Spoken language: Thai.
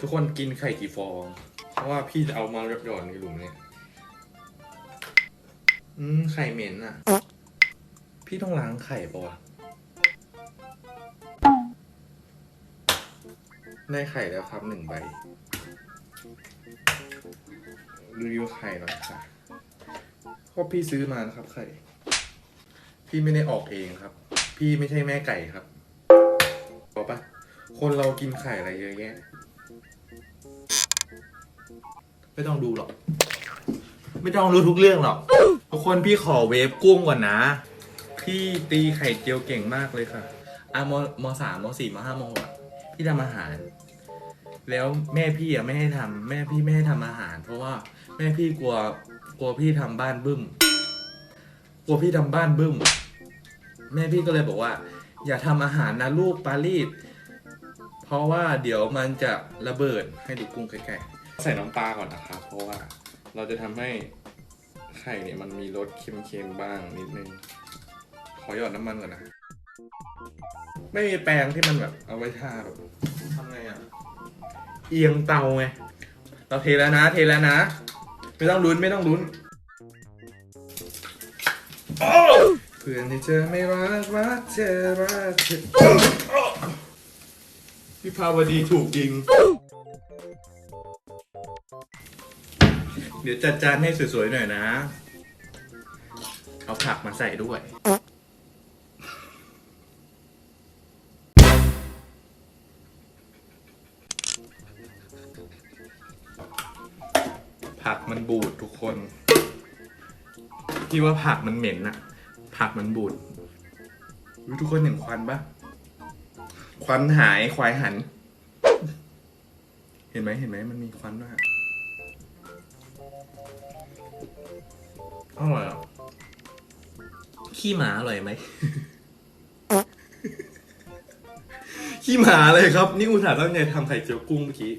ทุกคนกินไข่กี่ฟอง เพราะว่าพี่จะเอามาหย่อนในหลุมเนี่ย อืม ไข่เหม็นอะ พี่ต้องล้างไข่ปะวะ ได้ไข่แล้วครับหนึ่งใบ รีวิวไข่หน่อยค่ะเพราะพี่ซื้อมานะครับไข่ พี่ไม่ได้ออกเองครับ พี่ไม่ใช่แม่ไก่ครับบอกปะคนเรากินไข่อะไรเยอะแยะ ไม่ต้องดูหรอก ไม่ต้องรู้ทุกเรื่องหรอก ทุกคนพี่ขอเวฟกุ้งก่อนนะ พี่ตีไข่เจียวเก่งมากเลยค่ะอะมมสามมสี่มห้ามหกพี่ทำอาหาร แล้วแม่พี่อะไม่ให้ทำแม่พี่ไม่ให้ทำอาหาร เพราะว่าแม่พี่กลัวกลัวพี่ทำบ้านบึ้ม กลัวพี่ทำบ้านบึ้ม แม่พี่ก็เลยบอกว่า อย่าทำอาหารนะลูกปารีสเพราะว่าเดี๋ยวมันจะระเบิดให้ดูกุ้งใกล้ๆ ใส่น้ำปลาก่อนนะครับ เพราะว่าเราจะทำให้ไข่เนี่ยมันมีรสเค็มๆบ้างนิดนึง ขอหยอดน้ำมันก่อนนะ ไม่มีแปรงที่มันแบบเอาไว้ทาแบบทำไงอะ เอียงเตาไง เราเทแล้วนะ เทแล้วนะ ไม่ต้องลุ้นไม่ต้องลุ้นเพื่อนที่เจอไม่รักรักเธอรักเธอพี่ภาวดีถูกยิง เดี๋ยวจัดจานให้สวยๆหน่อยนะ เอาผักมาใส่ด้วย ผักมันบูดทุกคน พี่ว่าผักมันเหม็นอะผักมันบูดทุกคนเห็นควันปะควันหายควายหัน เห็นไหมเห็นไหมมันมีควันด้วย อร่อยอะขี้หมาอร่อยไหม ขี้หมาเลยครับ นี่อุตส่าห์ตั้งใจทำไข่เจียวกุ้งเมื่อกี้